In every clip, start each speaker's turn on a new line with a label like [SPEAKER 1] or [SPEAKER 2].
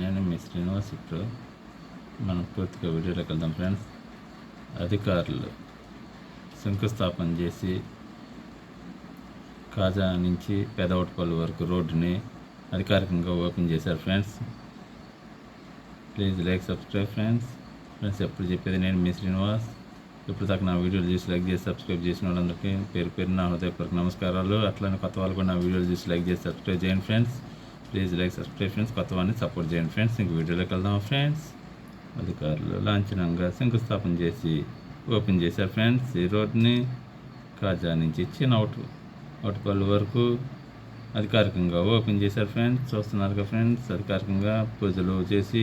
[SPEAKER 1] నేను మీ శ్రీనివాస్ ఇప్పుడు మనం పూర్తిగా వీడియోలోకి వెళ్దాం ఫ్రెండ్స్. అధికారులు శంకుస్థాపన చేసి కాజా నుంచి పెదవటపల్లి వరకు రోడ్డుని అధికారికంగా ఓపెన్ చేశారు friends. Please like subscribe friends. Friends ఎప్పుడు చెప్పేది నేను మీ శ్రీనివాస్. ఇప్పుడు దాకా నా వీడియోలు చూసి లైక్ చేసి సబ్స్క్రైబ్ చేసిన వాళ్ళందరికీ పేరు పేరు నా హృదయపూర్వక నమస్కారాలు. అట్లనే కొత్త వాళ్ళు కూడా నా వీడియోలు చూసి లైక్ చేసి సబ్స్క్రైబ్ చేయండి friends. Please like subscribe friends కొత్త వాళ్ళని సపోర్ట్ చేయండి ఫ్రెండ్స్ ఇంక వీడియోలోకి వెళ్దాం ఫ్రెండ్స్ అధికారులు లాంఛనంగా శంకుస్థాపన చేసి ఓపెన్ చేశారు ఫ్రెండ్స్ ఈ రోడ్ని కాజా నుంచి చిన్న అవుట్ అవుట్పల్లి వరకు అధికారికంగా ఓపెన్ చేశారు ఫ్రెండ్స్ చూస్తున్నారు కదా ఫ్రెండ్స్ అధికారికంగా పూజలు చేసి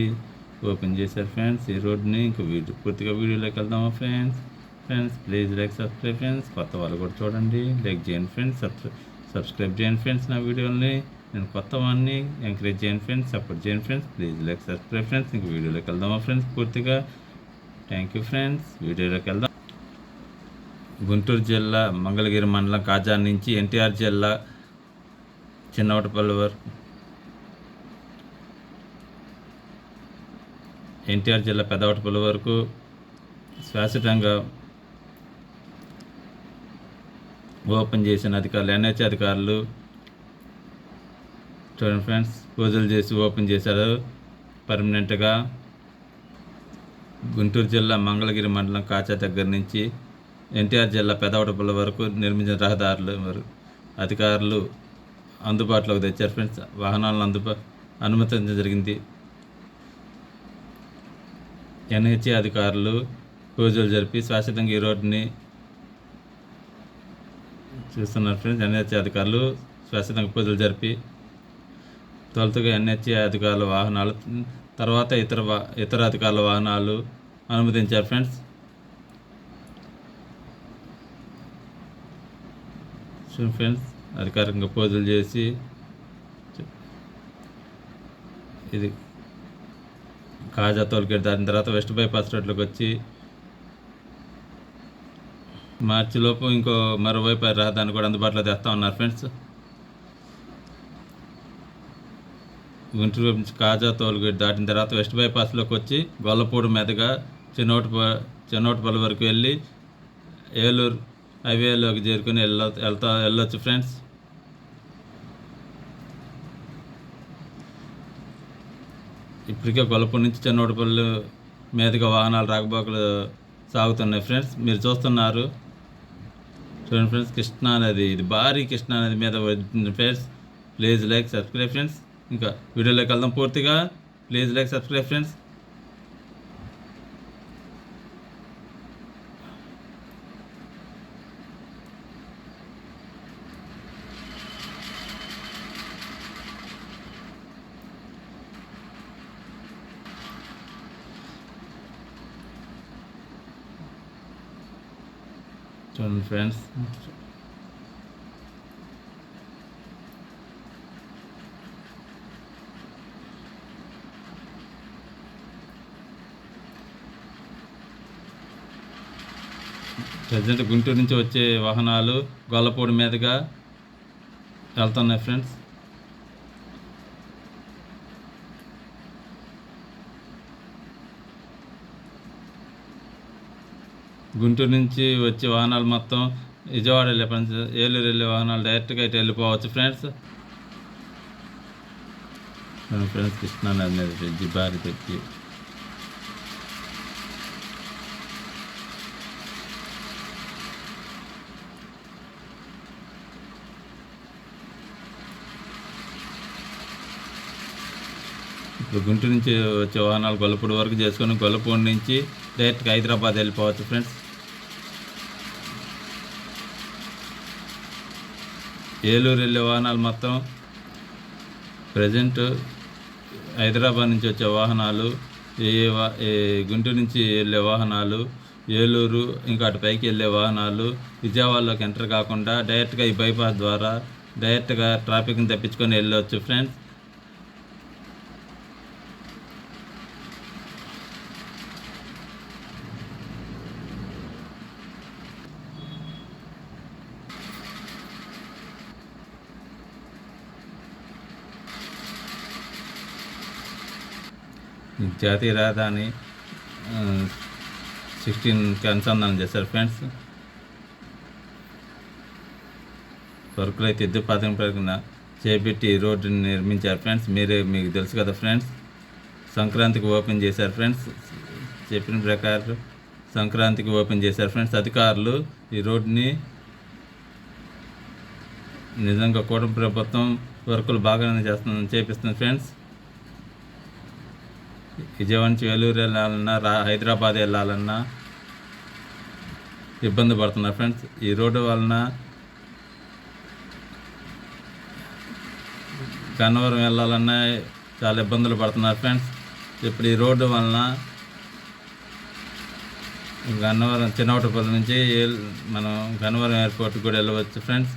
[SPEAKER 1] ఓపెన్ చేశారు ఫ్రెండ్స్ ఈ రోడ్ని ఇంకా వీడియో పూర్తిగా వీడియోలోకి వెళ్దామా friends friends please like subscribe friends కొత్త వాళ్ళు కూడా చూడండి. లైక్ చేయండి ఫ్రెండ్స్ సబ్స్క్రైబ్ చేయండి ఫ్రెండ్స్ నా వీడియోని నేను కొత్త వాడిని ఎంకరేజ్ చేయండి ఫ్రెండ్స్ సపోర్ట్ చేయండి friends please like subscribe friends ఇంక వీడియోలోకి వెళ్దామా ఫ్రెండ్స్ పూర్తిగా థ్యాంక్ యూ ఫ్రెండ్స్ వీడియోలోకి వెళ్దాం. గుంటూరు జిల్లా మంగళగిరి మండలం కాజా నుంచి ఎన్టీఆర్ జిల్లా చిన్నవటపల్లి వరకు ఎన్టీఆర్ జిల్లా పెద్దవటపల్లి వరకు శాశ్వతంగా ఓపెన్ చేసిన అధికారులు ఎన్హెచ్ అధికారులు చూడండి ఫ్రెండ్స్ పూజలు చేసి ఓపెన్ చేశారు. పర్మనెంట్గా గుంటూరు జిల్లా మంగళగిరి మండలం కాచా దగ్గర నుంచి ఎన్టీఆర్ జిల్లా పెదవటపల్లి వరకు నిర్మించిన రహదారులు మరి అధికారులు అందుబాటులోకి తెచ్చారు ఫ్రెండ్స్. వాహనాలను అందుబా అనుమతించడం జరిగింది. ఎన్హెచ్ఏ అధికారులు పూజలు జరిపి శాశ్వతంగా ఈ రోడ్డుని చూస్తున్నారు ఫ్రెండ్స్. ఎన్హెచ్ఏ అధికారులు శాశ్వతంగా పూజలు జరిపి తొలుతగా ఎన్హెచ్ఏ అధికారుల వాహనాలు తర్వాత ఇతర వా- ఇతర అధికారుల వాహనాలు అనుమతించారు ఫ్రెండ్స్. ఫ్రెండ్స్ అధికారికంగా పూజలు చేసి ఇది కాజా తోలికెట్ దాని తర్వాత వెస్ట్ బైపాస్ రోడ్లోకి వచ్చి మార్చి లోపు ఇంకో మరోవైపు రహదాన్ని కూడా అందుబాటులో తెస్తా ఉన్నారు ఫ్రెండ్స్. గుంటూరు నుంచి కాజా టోల్గేట్ దాటిన తర్వాత వెస్ట్ బైపాస్లోకి వచ్చి గొల్లపూడి మీదుగా చెన్నోటి చిన్నోటిపల్లి వరకు వెళ్ళి ఏలూరు హైవేలోకి చేరుకొని వెళ్ళ వెళ్తా వెళ్ళొచ్చు ఫ్రెండ్స్. ఇప్పటికే గొల్లపూడి నుంచి చిన్నోటిపల్లి మీదుగా వాహనాలు రాకపోకలు సాగుతున్నాయి ఫ్రెండ్స్. మీరు చూస్తున్నారు. చూడండి ఫ్రెండ్స్ కృష్ణా నది ఇది భారీ కృష్ణా నది మీద friends. Please like subscribe friends. ఇంకా వీడియోలోకి వెళ్దాం పూర్తిగా. ప్లీజ్ లైక్ సబ్స్క్రైబ్ ఫ్రెండ్స్ చూడండి ఫ్రెండ్స్ ప్రజెంట్ గుంటూరు నుంచి వచ్చే వాహనాలు గొల్లపూడి మీదుగా వెళ్తున్నాయి ఫ్రెండ్స్ గుంటూరు నుంచి వచ్చే వాహనాలు మొత్తం విజయవాడ వెళ్ళే ఫ్రెండ్స్ ఏలూరు వెళ్ళే వాహనాలు డైరెక్ట్గా ఇటు వెళ్ళిపోవచ్చు ఫ్రెండ్స్ ఫ్రెండ్స్ కృష్ణా నది మీద బ్రిడ్జి భారీ పెట్టి. గుంటూరు నుంచి వచ్చే వాహనాలు గొల్లపూడి వరకు చేసుకొని గొల్లపూడి నుంచి డైరెక్ట్గా హైదరాబాద్ వెళ్ళిపోవచ్చు ఫ్రెండ్స్. ఏలూరు వెళ్ళే వాహనాలు మొత్తం ప్రజెంట్ హైదరాబాద్ నుంచి వచ్చే వాహనాలు ఏ గుంటూరు నుంచి వెళ్ళే వాహనాలు ఏలూరు ఇంకా అటు పైకి వెళ్ళే వాహనాలు విజయవాడలోకి ఎంటర్ కాకుండా డైరెక్ట్గా ఈ బైపాస్ ద్వారా డైరెక్ట్గా ట్రాఫిక్ని తప్పించుకొని వెళ్ళవచ్చు ఫ్రెండ్స్. జాతీయ రాజధాని సిక్స్టీన్కి అనుసంధానం చేశారు ఫ్రెండ్స్. వర్కులు అయితే ఇద్దరు పథకం ప్రకారం చేపెట్టి ఈ రోడ్డుని నిర్మించారు ఫ్రెండ్స్. మీరే మీకు తెలుసు కదా ఫ్రెండ్స్. సంక్రాంతికి ఓపెన్ చేశారు ఫ్రెండ్స్. చెప్పిన ప్రకారం సంక్రాంతికి ఓపెన్ చేశారు ఫ్రెండ్స్. అధికారులు ఈ రోడ్డుని నిజంగా కూటమి ప్రభుత్వం వర్కులు బాగానే చేస్తుంది చేపిస్తుంది ఫ్రెండ్స్. విజయవాడ నుంచి వేలూరు వెళ్ళాలన్నా రా హైదరాబాద్ వెళ్ళాలన్నా ఇబ్బంది పడుతున్నారు ఫ్రెండ్స్. ఈ రోడ్డు వలన గన్నవరం వెళ్ళాలన్నా చాలా ఇబ్బందులు పడుతున్నారు ఫ్రెండ్స్. ఇప్పుడు ఈ రోడ్డు వలన గన్నవరం చిన్నవటపల్లి నుంచి మనం గన్నవరం ఎయిర్పోర్ట్కి కూడా వెళ్ళవచ్చు ఫ్రెండ్స్.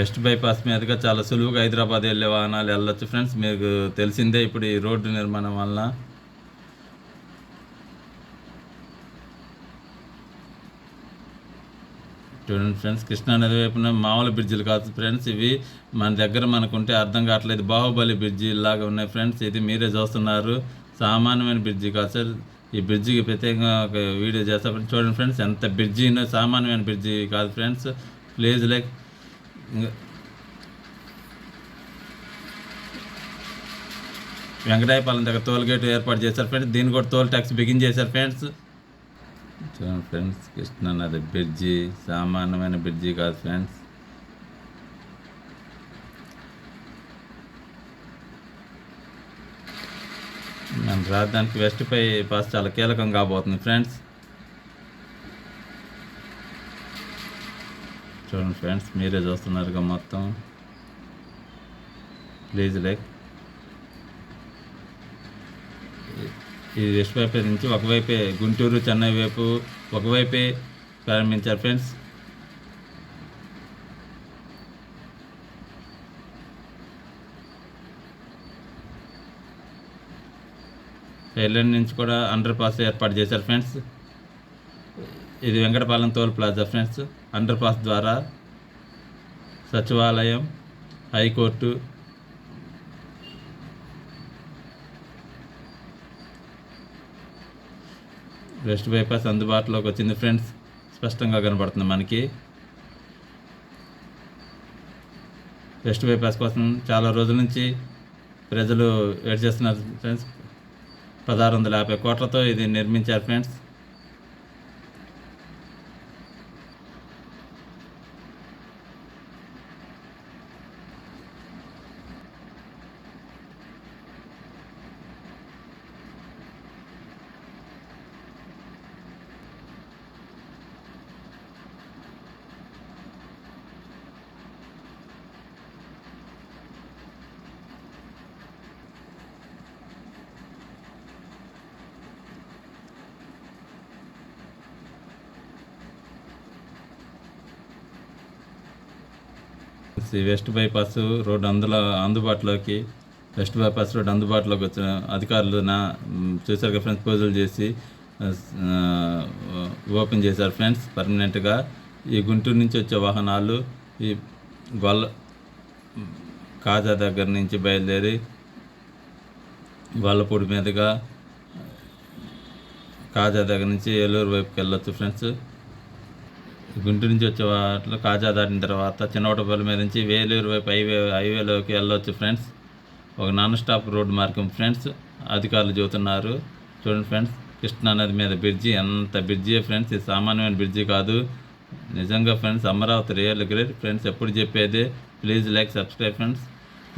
[SPEAKER 1] వెస్ట్ బైపాస్ మీదుగా చాలా సులువుగా హైదరాబాద్ వెళ్ళే వాహనాలు వెళ్ళొచ్చు ఫ్రెండ్స్. మీకు తెలిసిందే ఇప్పుడు ఈ రోడ్డు నిర్మాణం వలన చూడండి ఫ్రెండ్స్ కృష్ణా నది వైపున మామూలు బ్రిడ్జిలు కాదు ఫ్రెండ్స్. ఇవి మన దగ్గర మనకుంటే అర్థం కావట్లేదు. బాహుబలి బ్రిడ్జి లాగా ఉన్నాయి ఫ్రెండ్స్. ఇది మీరే చూస్తున్నారు. సామాన్యమైన బ్రిడ్జి కాదు సార్. ఈ బ్రిడ్జికి ప్రత్యేకంగా ఒక వీడియో చేస్తా. చూడండి ఫ్రెండ్స్ ఎంత బ్రిడ్జి సామాన్యమైన బ్రిడ్జి కాదు ఫ్రెండ్స్. ప్లీజ్ లైక్ వెంకటాయపాలెం దగ్గర టోల్ గేట్ ఏర్పాటు చేశారు ఫ్రెండ్స్. దీన్ని కూడా టోల్ ట్యాక్స్ బిగిన్ చేశారు ఫ్రెండ్స్. చూడండి ఫ్రెండ్స్ కృష్ణానది బ్రిడ్జి సామాన్యమైన బ్రిడ్జి కాదు ఫ్రెండ్స్. మన రాజధానికి వెస్ట్ పై పాస్ చాలా కీలకం కాబోతుంది ఫ్రెండ్స్. చూడండి ఫ్రెండ్స్ మీరే చూస్తున్నారుగా మొత్తం. ప్లీజ్ లైక్ ఈ వెస్ట్ వైపు నుంచి ఒకవైపే గుంటూరు చెన్నై వైపు ఒకవైపే ప్రారంభించారు ఫ్రెండ్స్. ఐర్లాండ్ నుంచి కూడా అండర్ పాస్ ఏర్పాటు చేశారు ఫ్రెండ్స్. ఇది వెంకటపాలెం తోలు ప్లాజా ఫ్రెండ్స్. అండర్ పాస్ ద్వారా సచివాలయం హైకోర్టు వెస్ట్ బైపాస్ అందుబాటులోకి వచ్చింది. ఫ్రెండ్స్ స్పష్టంగా కనబడుతుంది మనకి. వెస్ట్ బైపాస్ కోసం చాలా రోజుల నుంచి ప్రజలు వెయిట్ చేస్తున్నారు. ఫ్రెండ్స్ పదహారు వందల యాభై కోట్లతో ఇది నిర్మించారు. ఫ్రెండ్స్ వెస్ట్ బైపాస్ రోడ్ అందులో అందుబాటులోకి వెస్ట్ బైపాస్ రోడ్ అందుబాటులోకి వచ్చిన అధికారులు నా చూశారు కదా ఫ్రెండ్స్ పూజలు చేసి ఓపెన్ చేశారు ఫ్రెండ్స్ పర్మనెంట్గా. ఈ గుంటూరు నుంచి వచ్చే వాహనాలు ఈ గొల్ల కాజా దగ్గర నుంచి బయలుదేరి గొల్లపూడి మీదుగా కాజా దగ్గర నుంచి ఏలూరు వైపుకి వెళ్ళొచ్చు ఫ్రెండ్స్. గుంటూరు నుంచి వచ్చే వాటిలో కాజా దాటిన తర్వాత చిన్నవటపల్లి మీద నుంచి వేలూరు వైపు హైవే హైవేలోకి వెళ్ళొచ్చు ఫ్రెండ్స్. ఒక నాన్ స్టాప్ రోడ్ మార్గం ఫ్రెండ్స్. అధికారులు చెబుతున్నారు. చూడండి ఫ్రెండ్స్ కృష్ణా నది మీద బ్రిడ్జి ఎంత బ్రిడ్జి ఫ్రెండ్స్. ఇది సామాన్యమైన బ్రిడ్జి కాదు. నిజంగా friends Amaravati real great friends ఎప్పుడు చెప్పేదే? Please like subscribe friends.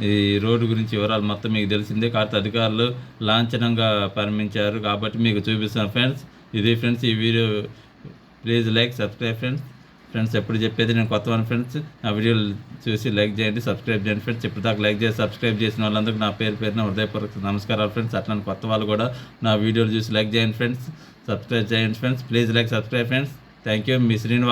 [SPEAKER 1] ఈ రోడ్డు గురించి వివరాలు మొత్తం మీకు తెలిసిందే. కాకపోతే అధికారులు లాంఛనంగా పరిమించారు. కాబట్టి మీకు చూపిస్తాను ఫ్రెండ్స్. ఇది ఫ్రెండ్స్ ఈ video please like subscribe friends. Friends ఎప్పుడు చెప్పేది నేను కొత్త వన్ ఫ్రెండ్స్. నా వీడియోలు చూసి లైక్ చేయండి సబ్స్క్రైబ్ చేయండి ఫ్రెండ్స్. ఇప్పుడు దాకా లైక్ చేసి సబ్స్క్రైబ్ చేసిన వాళ్ళందరికీ నా పేరు పేరున హృదయపూర్వక నమస్కారాలు ఫ్రెండ్స్. అట్లాంటి కొత్త వాళ్ళు కూడా నా వీడియోలు చూసి లైక్ చేయండి ఫ్రెండ్స్. సబ్స్క్రైబ్ చేయండి friends. Please like subscribe friends. Thank you. Me Srinivas